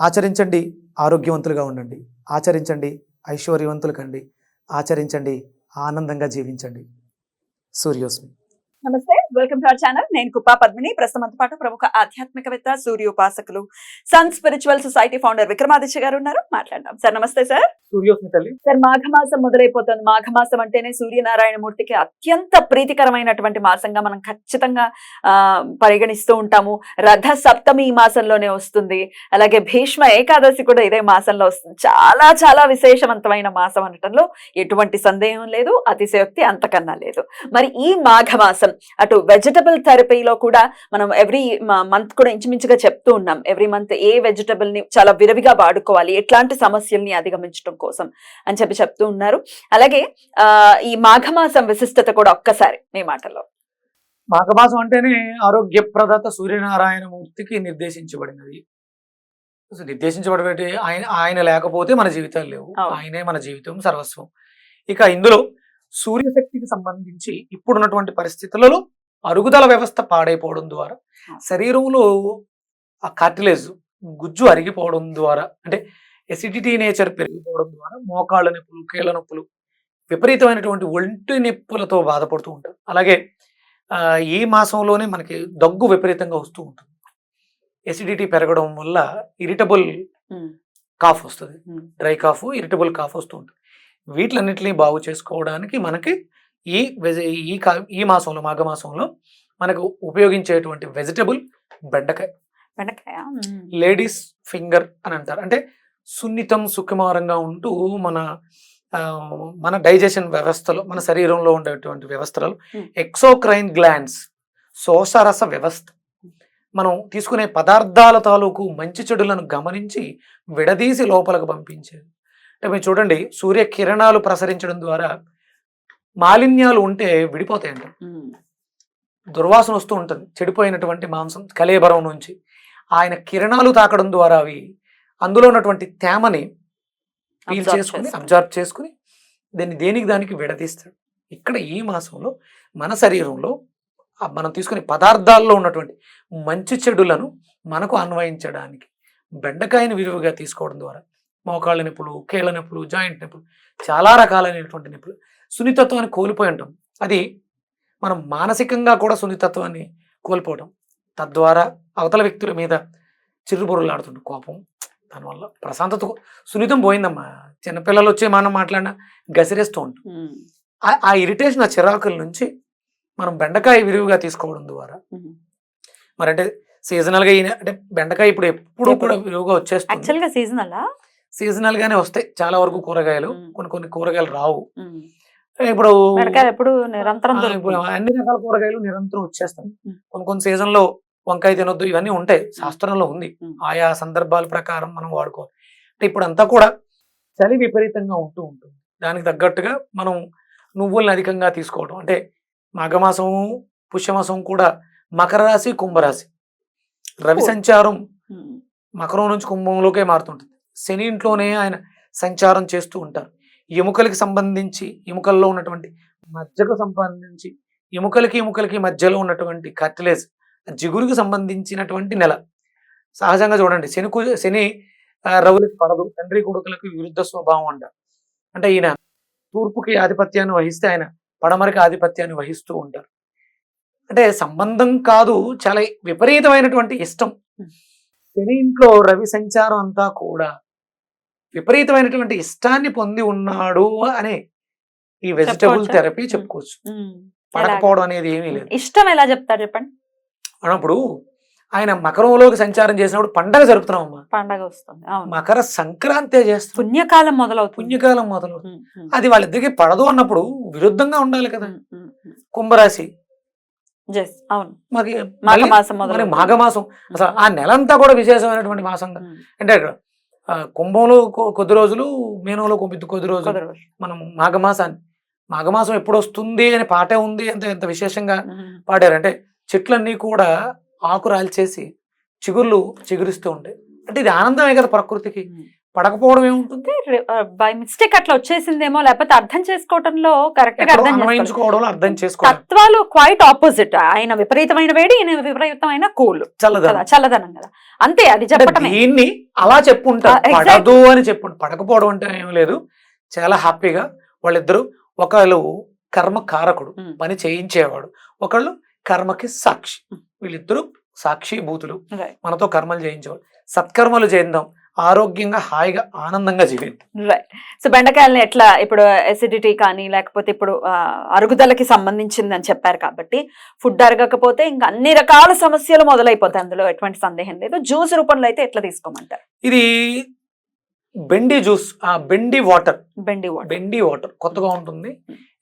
ఆచరించండి ఆరోగ్యవంతులుగా ఉండండి. ఆచరించండి ఐశ్వర్యవంతులు కండి ఆచరించండి ఆనందంగా జీవించండి. సూర్యోస్మి. నమస్తే. వెల్కమ్ టు అవర్ ఛానల్ నేను కుప్పా పద్మిని. ప్రస్తుతం పాటు ప్రముఖ ఆధ్యాత్మికవేత్త సూర్యోపాసకులు sun spiritual society founder Vikramaditya గారు ఉన్నారు. మాట్లాడదాం. సార్ నమస్తే సార్ సూర్యోస్మి తల్లి సార్ మాఘమాసం మొదలైపోతుంది. మాఘమాసం అంటేనే సూర్యనారాయణ మూర్తికి అత్యంత ప్రీతికరమైనటువంటి మాసంగా మనం ఖచ్చితంగా పరిగణిస్తూ ఉంటాము. రథ సప్తమి ఈ మాసంలోనే వస్తుంది. అలాగే భీష్మ ఏకాదశి కూడా ఇదే మాసంలో వస్తుంది. చాలా చాలా విశేషవంతమైన మాసం అనటంలో ఎటువంటి సందేహం లేదు. అతిశయోక్తి అంతకన్నా లేదు. మరి ఈ మాఘమాసం అటు వెజిటబుల్ థెరపీలో కూడా మనం ఎవ్రీ మంత్ కూడా ఇంచుమించుగా చెప్తూ ఉన్నాం. ఎవ్రీ మంత్ ఏ వెజిటబుల్ని చాలా విరివిగా వాడుకోవాలి. ఎట్లాంటి సమస్యల్ని అధిగమించడం కోసం అని చెప్పి చెప్తూ ఉన్నారు. అలాగే ఆ ఈ మాఘమాసం విశిష్టత కూడా ఒక్కసారి మీ మాటలో మాఘమాసం అంటేనే ఆరోగ్యప్రదాత సూర్యనారాయణ మూర్తికి నిర్దేశించబడినది నిర్దేశించబడి ఆయన ఆయన లేకపోతే మన జీవితాలు లేవు. ఆయనే మన జీవితం సర్వస్వం. ఇక ఇందులో సూర్యశక్తికి సంబంధించి ఇప్పుడున్నటువంటి పరిస్థితులలో అరుగుదల వ్యవస్థ పాడైపోవడం ద్వారా శరీరంలో ఆ కార్టిలేజ్ గుజ్జు అరిగిపోవడం ద్వారా అంటే ఎసిడిటీ నేచర్ పెరిగిపోవడం ద్వారా మోకాళ్ళ నొప్పులు కీళ్ళ నొప్పులు విపరీతమైనటువంటి ఒంటి నొప్పులతో బాధపడుతూ ఉంటారు. అలాగే ఈ మాసంలోనే మనకి దగ్గు విపరీతంగా వస్తూ ఉంటుంది. ఎసిడిటీ పెరగడం వల్ల ఇరిటబుల్ కాఫ్ వస్తుంది. డ్రై కాఫ్ ఇరిటబుల్ కాఫ్ వస్తూ ఉంటుంది. వీటిలన్నిటిని బాగు చేసుకోవడానికి మనకి ఈ వెజ ఈ ఈ మాసంలో మాఘ మాసంలో మనకు ఉపయోగించేటువంటి వెజిటబుల్ బెండకాయ. బెండకాయ లేడీస్ ఫింగర్ అని అంటారు. అంటే సున్నితం సుకుమారంగా ఉంటూ మన మన డైజెషన్ వ్యవస్థలో మన శరీరంలో ఉండేటువంటి వ్యవస్థలలో Hmm. ఎక్సోక్రైన్ గ్లాండ్స్ శోషరస వ్యవస్థ. మనం తీసుకునే పదార్థాల తాలూకు మంచి చెడులను గమనించి విడదీసి లోపలకు పంపించేది. అంటే మీరు చూడండి సూర్య కిరణాలు ప్రసరించడం ద్వారా మాలిన్యాలు ఉంటే విడిపోతాయంట. ఉమ్, దుర్వాసన వస్తూ ఉంటుంది. చెడిపోయినటువంటి మాంసం కలేబరం నుంచి ఆయన కిరణాలు తాకడం ద్వారా అవి అందులో ఉన్నటువంటి తేమని పీల్ Absorb చేసుకుని. అబ్జర్వ్ చేసుకుని దాన్ని దేనికి దానికి విడదీస్తాడు ఇక్కడ ఈ మాసంలో మన శరీరంలో మనం తీసుకునే పదార్థాల్లో ఉన్నటువంటి మంచి చెడులను మనకు అన్వయించడానికి బెండకాయని విలువగా తీసుకోవడం ద్వారా మోకాళ్ళ నొప్పులు కీళ్ళ నొప్పులు జాయింట్ నొప్పులు చాలా రకాలైనటువంటి నొప్పులు సున్నితత్వాన్ని కోల్పోయి ఉంటాం. అది మనం మానసికంగా కూడా సున్నితత్వాన్ని కోల్పోవడం తద్వారా అవతల వ్యక్తుల మీద చిరుబుర్రులాడుతుంటాం కోపం దానివల్ల ప్రశాంతత సున్నితం పోయిందమ్మా. చిన్నపిల్లలు వచ్చి మనం మాట్లాడినా గసిరేస్తూ ఉంటాం. ఆ- ఇరిటేషన్ ఆ చిరాకుల నుంచి మనం బెండకాయ విరివిగా తీసుకోవడం ద్వారా. మరి అంటే సీజనల్గా ఈయన- అంటే బెండకాయ ఇప్పుడు ఎప్పుడు కూడా విరివిగా వచ్చేస్తుంది. యాక్చువల్గా సీజన్ అలా సీజనల్ గానే వస్తాయి చాలా వరకు కూరగాయలు. కొన్ని కొన్ని కూరగాయలు రావు. ఇప్పుడు ఎప్పుడు నిరంతరం అన్ని రకాల కూరగాయలు నిరంతరం వచ్చేస్తాయి. కొన్ని కొన్ని సీజన్లో వంకాయ తినొద్దు ఇవన్నీ ఉంటాయి. శాస్త్రంలో ఉంది. ఆయా సందర్భాల ప్రకారం మనం వాడుకోవాలి. అంటే ఇప్పుడు అంతా కూడా చలి విపరీతంగా ఉంటూ ఉంటుంది. దానికి తగ్గట్టుగా మనం నువ్వుల్ని అధికంగా తీసుకోవడం అంటే మాఘమాసము పుష్యమాసం కూడా మకర రాశి కుంభరాశి. రవి. సంచారం మకరం నుంచి కుంభంలోకే మారుతుంటుంది. శని ఇంట్లోనే ఆయన సంచారం చేస్తూ ఉంటారు. ఎముకలకి సంబంధించి ఎముకల్లో ఉన్నటువంటి మజ్జకు సంబంధించి ఎముకలకి ఎముకలకి మధ్యలో ఉన్నటువంటి కార్టిలేజ్ జిగురుకి సంబంధించినటువంటి నెల. సహజంగా చూడండి శని కు- శని రవులకి పడదు. తండ్రి కొడుకులకు విరుద్ధ స్వభావం అంట. అంటే ఈయన తూర్పుకి ఆధిపత్యాన్ని వహిస్తే ఆయన పడమరకి ఆధిపత్యాన్ని వహిస్తూ ఉంటారు. అంటే సంబంధం కాదు చాలా విపరీతమైనటువంటి ఇష్టం. శని ఇంట్లో రవి సంచారం అంతా కూడా విపరీతమైనటువంటి ఇష్టాన్ని పొంది ఉన్నాడు అనే ఈ వెజిటబుల్? థెరపీ. చెప్పుకోవచ్చు. పడకపోవడం అనేది ఏమీ లేదు. ఇష్టం ఎలా చెప్తారు చెప్పండి? అన్నప్పుడు ఆయన మకరంలోకి సంచారం చేసినప్పుడు పండగ జరుపుతున్నాం అమ్మా పండగ వస్తుంది. మకర సంక్రాంతి చేస్తున్నాం పుణ్యకాలం మొదలవుతుంది. పుణ్యకాలం మొదలు ఉమ్, ఉమ్, అది వాళ్ళిద్దరికి పడదు అన్నప్పుడు విరుద్ధంగా ఉండాలి కదా. కుంభరాశి. అవును. మాఘమాసం అసలు ఆ నెలంతా కూడా విశేషమైనటువంటి మాసంగా. అంటే కుంభంలో కొద్ది రోజులు మీనంలో కొద్ది కొద్ది రోజులు. మనం మాఘమాసాన్ని. మాఘమాసం ఎప్పుడు వస్తుంది అనే పాటే ఉంది అంత ఎంత విశేషంగా పాడారు. అంటే చెట్లన్నీ కూడా ఆకు రాల్చేసి చిగుర్లు చిగురిస్తూ ఉంటాయి. అంటే ఇది ఆనందమే కదా ప్రకృతికి. పడకపోవడం ఏముంటుంది? బై మిస్టేక్ అట్లా వచ్చేసిందేమో లేకపోతే అర్థం చేసుకోవటంలో కరెక్ట్గా అర్థం. అన్వయించుకోవడంలో అర్థం చేసుకోవడం తత్వాలు క్వైట్ ఆపోజిట్ ఆయన విపరీతమైన వేడి ఈయన విపరీతమైన కూల్. చల్లదనం. చల్లదనం కదా. అంతే అది చెప్పటమే. దీన్ని అలా. పడదు అని చెప్పు పడకపోవడం అంటే ఏం లేదు. చాలా హ్యాపీగా వాళ్ళిద్దరు ఒకళ్ళు కర్మ కారకుడు ఉమ్. పని చేయించేవాడు. ఒకళ్ళు కర్మకి సాక్షి. వీళ్ళిద్దరు సాక్షి భూతులు. మనతో కర్మలు చేయించేవాడు సత్కర్మలు చేద్దాం. ఆరోగ్యంగా హాయిగా ఆనందంగా జీవిద్దాం రైట్ సో బెండకాయలని ఎట్లా ఇప్పుడు ఎసిడిటీ కానీ లేకపోతే ఇప్పుడు అరుగుదలకి సంబంధించింది అని చెప్పారు కాబట్టి ఫుడ్ అరగకపోతే ఇంకా అన్ని రకాల సమస్యలు మొదలైపోతాయి. అందులో ఎటువంటి సందేహం లేదు. జ్యూస్ రూపంలో అయితే ఎట్లా తీసుకోమంటారు? ఇది బెండి జ్యూస్ ఆ బెండి వాటర్ బెండి వాటర్ బెండి వాటర్ కొత్తగా ఉంటుంది.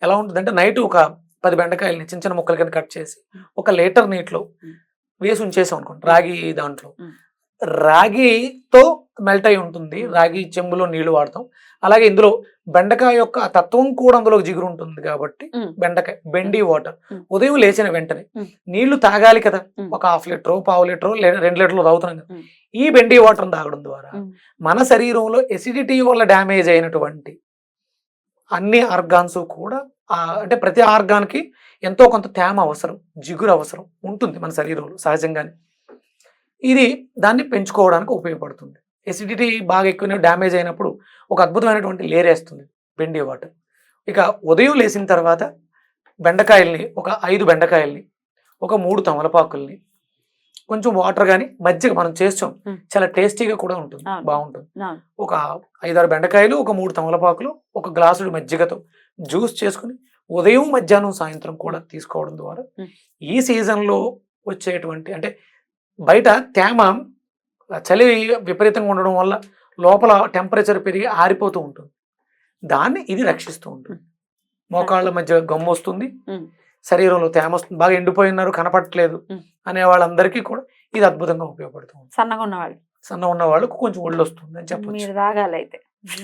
ఎలా ఉంటుంది అంటే నైట్ ఒక పది బెండకాయలని చిన్న చిన్న ముక్కలు కింద కట్ చేసి ఒక లీటర్ నీటిలో మ్మ్. వేసి ఉంచేసాం అనుకోండి రాగి దాంట్లో. రాగితో మెల్ట్ అయి ఉంటుంది రాగి చెంబులో నీళ్ళు వాడతాం అలాగే ఇందులో బెండకాయ యొక్క తత్వం కూడా అందులో జిగురు ఉంటుంది కాబట్టి. బెండకాయ బెండి వాటర్. ఉదయం లేచిన వెంటనే. నీళ్ళు తాగాలి కదా. ఒక హాఫ్ లీటర్ పావు లీటర్ రెండు లీటర్లు తాగుతున్నాం కదా. ఈ బెండి వాటర్ తాగడం ద్వారా. మన శరీరంలో ఎసిడిటీ వల్ల డ్యామేజ్ అయినటువంటి అన్ని ఆర్గాన్స్ కూడా అంటే ప్రతి ఆర్గాన్కి ఎంతో కొంత తేమ అవసరం జిగురు అవసరం ఉంటుంది మన శరీరంలో సహజంగానే ఇది దాన్ని పెంచుకోవడానికి ఉపయోగపడుతుంది ఎసిడిటీ బాగా ఎక్కువ డ్యామేజ్ అయినప్పుడు ఒక అద్భుతమైనటువంటి లేర్ వేస్తుంది బెండి వాటర్ ఇక ఉదయం లేచిన తర్వాత బెండకాయల్ని ఒక ఐదు బెండకాయల్ని ఒక మూడు తమలపాకుల్ని కొంచెం వాటర్ కానీ మజ్జిగ మనం చేస్తాం. చాలా టేస్టీగా కూడా ఉంటుంది. బాగుంటుంది. ఒక ఐదారు బెండకాయలు ఒక మూడు తమలపాకులు ఒక గ్లాసుడు మజ్జిగతో జ్యూస్ చేసుకుని ఉదయం మధ్యాహ్నం సాయంత్రం కూడా తీసుకోవడం ద్వారా. ఈ సీజన్లో వచ్చేటువంటి అంటే బయట తేమ చలి విపరీతంగా ఉండడం వల్ల లోపల టెంపరేచర్ పెరిగి ఆరిపోతూ ఉంటుంది. దాన్ని ఇది రక్షిస్తూ ఉంటుంది. మోకాళ్ళ మధ్య గమ్ము వస్తుంది. శరీరంలో తేమ వస్తుంది. బాగా ఎండిపోయి ఉన్నారు కనపడట్లేదు. అనే వాళ్ళందరికీ కూడా ఇది అద్భుతంగా ఉపయోగపడుతుంది సన్నగా ఉన్నవాళ్ళు సన్న ఉన్న వాళ్ళకు కొంచెం ఒళ్ళు వస్తుంది అని చెప్పొచ్చు. తాగాలి అయితే.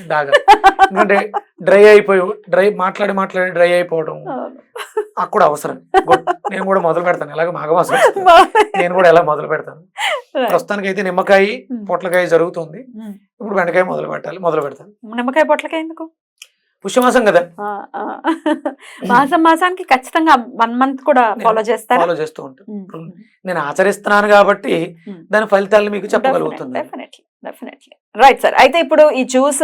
బాగా ఎందుకంటే డ్రై అయిపోయి డ్రై మాట్లాడి మాట్లాడి డ్రై అయిపోవడం అది కూడా అవసరం. నేను కూడా మొదలు పెడతాను ఎలాగ మాఘమాసం. నేను కూడా ఎలా మొదలు పెడతాను. ప్రస్తుతానికి అయితే నిమ్మకాయ Hmm. పొట్లకాయ జరుగుతుంది మ్మ్. ఇప్పుడు బెండకాయ మొదలు పెట్టాలి మొదలు పెడతాను నిమ్మకాయ పొట్లకాయ ఎందుకు పుష్యమాసం కదా. మాసం మాసానికి ఖచ్చితంగా వన్ మంత్ కూడా ఫాలో చేస్తారా ఫాలో చేస్తూ ఉంటాను నేను ఆచరిస్తున్నాను కాబట్టి Hmm. దాని ఫలితాలు మీకు చెప్పగలుగుతుంది డెఫినెట్లీ రైట్ సార్ అయితే ఇప్పుడు ఈ జ్యూస్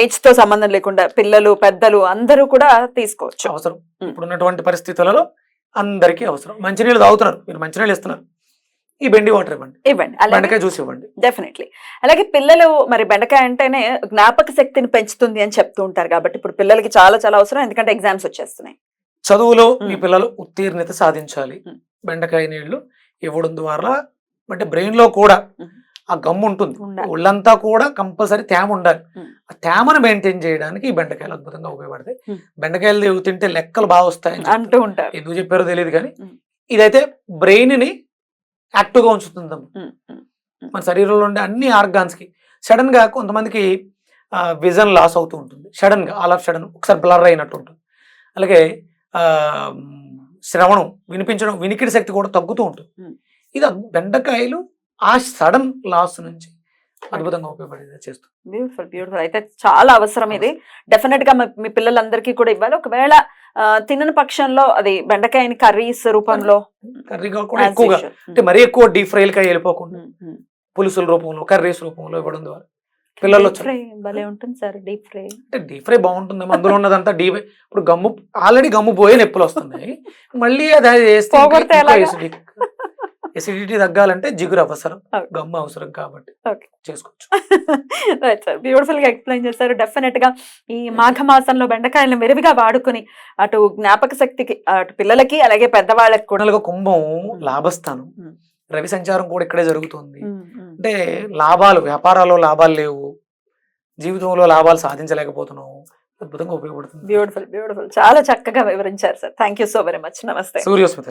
ఏజ్తో సంబంధం లేకుండా పిల్లలు పెద్దలు అందరూ కూడా తీసుకోవచ్చు. అవసరం. ఇప్పుడు ఉన్నటువంటి పరిస్థితులలో అందరికీ అవసరం. మంచినీళ్ళు తాగుతున్నారు. మీరు మంచినీళ్ళు ఇస్తున్నారు. ఈ బెండి వాటర్ ఇవ్వండి. ఇవ్వండి. బెండకాయ జ్యూస్ ఇవ్వండి. డెఫినెట్లీ అలాగే పిల్లలు మరి బెండకాయ అంటేనే జ్ఞాపక శక్తిని పెంచుతుంది అని చెప్తూ ఉంటారు కాబట్టి ఇప్పుడు పిల్లలకి చాలా చాలా అవసరం. ఎందుకంటే ఎగ్జామ్స్ వచ్చేస్తున్నాయి. చదువులో మీ. పిల్లలు ఉత్తీర్ణత సాధించాలి. బెండకాయ నీళ్ళు ఇవ్వడం ద్వారా అంటే బ్రెయిన్లో కూడా. ఆ గమ్ము ఉంటుంది. ఒళ్ళంతా కూడా కంపల్సరీ తేమ ఉండాలి. ఆ తేమను మెయింటైన్ చేయడానికి ఈ బెండకాయలు అద్భుతంగా ఉపయోగపడతాయి. బెండకాయలు తింటే లెక్కలు బాగా వస్తాయని అంటూ. ఉంటారు ఎందుకు చెప్పారో తెలియదు కానీ. ఇదైతే బ్రెయిన్ని యాక్టివ్గా ఉంచుతుంది మన శరీరంలో ఉండే అన్ని ఆర్గాన్స్కి సడన్గా కొంతమందికి విజన్ లాస్ అవుతూ ఉంటుంది సడన్గా ఆల్ ఆఫ్ సడన్ ఒకసారి బ్లర్ అయినట్టు ఉంటుంది అలాగే ఆ, శ్రవణం వినిపించడం వినికిడి శక్తి కూడా తగ్గుతూ ఉంటుంది. ఇది బెండకాయలు ఆ సడన్ లాస్ నుంచి అద్భుతంగా ఉపయోగపడేది చేస్తుంది బ్యూటిఫుల్ బ్యూటిఫుల్ అయితే చాలా అవసరం ఇది. డెఫినెట్గా మీ- పిల్లలందరికీ కూడా ఇవ్వాలి. ఒకవేళ తినని పక్షంలో అది బెండకాయని కర్రీస్ రూపంలో కర్రీగా కూడా as ఎక్కువగా. అంటే మరీ ఎక్కువ డీప్ ఫ్రైలుగా వెళ్ళిపోకుండా ఉమ్, ఉమ్. పులుసుల రూపంలో కర్రీస్ రూపంలో ఇవ్వడం ద్వారా. పిల్లలు భలే ఉంటుంది సార్ డీప్ ఫ్రై అంటే డీప్ ఫ్రై బాగుంటుంది అందులో ఉన్నదంతా డీప్ ఇప్పుడు గమ్ము ఆల్రెడీ గమ్ము పోయే నొప్పులు వస్తున్నాయి. మళ్ళీ అది ఎలాగా? ఎసిడిటీ తగ్గాలంటే జిగురు అవసరం. గమ్ము అవసరం కాబట్టి. చేసుకోవచ్చు. రైట్ సార్ బ్యూటిఫుల్గా ఎక్స్ప్లెయిన్ చేశారు. డెఫినెట్గా ఈ మాఘ మాసంలో బెండకాయలను మెరువిగా వాడుకుని అటు జ్ఞాపక శక్తికి అటు పిల్లలకి అలాగే పెద్దవాళ్ళకి కూడా కుంభం లాభస్థానం. రవి సంచారం కూడా ఇక్కడే జరుగుతుంది. అంటే లాభాలు వ్యాపారాల్లో లాభాలు లేవు. జీవితంలో లాభాలు సాధించలేకపోతున్నావు. అద్భుతంగా ఉపయోగపడుతుంది. బ్యూటిఫుల్ బ్యూటిఫుల్ చాలా చక్కగా వివరించారు sir thank you so very much నమస్తే సూర్యోస్మిత